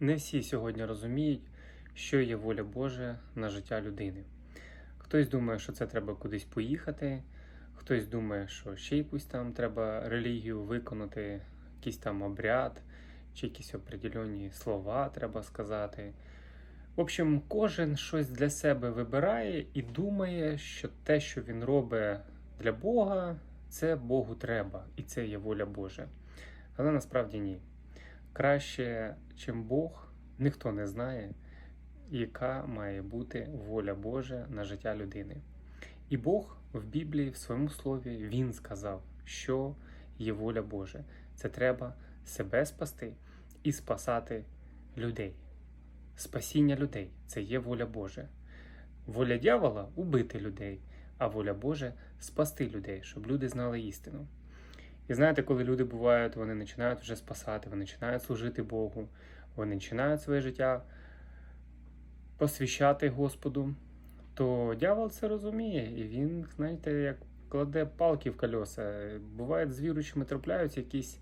Не всі сьогодні розуміють, що є воля Божа на життя людини. Хтось думає, що це треба кудись поїхати, хтось думає, що ще якусь там треба релігію виконати, якийсь там обряд, чи якісь определені слова треба сказати. В общем, кожен щось для себе вибирає і думає, що те, що він робить для Бога, це Богу треба, і це є воля Божа. Але насправді ні. Краще, чим Бог, ніхто не знає, яка має бути воля Божа на життя людини. І Бог в Біблії, в своєму слові, Він сказав, що є воля Божа. Це треба себе спасти і спасати людей. Спасіння людей це є воля Божа. Воля дьявола убити людей, а воля Божа спасти людей, щоб люди знали істину. І знаєте, коли люди бувають, вони починають вже спасати, вони починають служити Богу, вони починають своє життя посвящати Господу, то дьявол це розуміє, і він, знаєте, як кладе палки в колеса. Буває, з віруючими трапляються якісь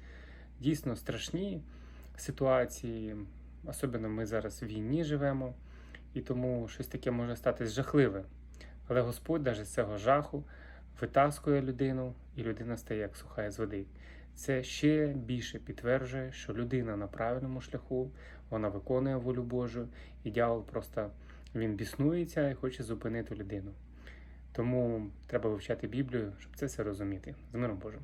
дійсно страшні ситуації. Особливо ми зараз в війні живемо, і тому щось таке може статись жахливе. Але Господь навіть з цього жаху витаскує людину, і людина стає як суха з води. Це ще більше підтверджує, що людина на правильному шляху, вона виконує волю Божу, і дьявол просто він біснується і хоче зупинити людину. Тому треба вивчати Біблію, щоб це все розуміти. З миром Божим.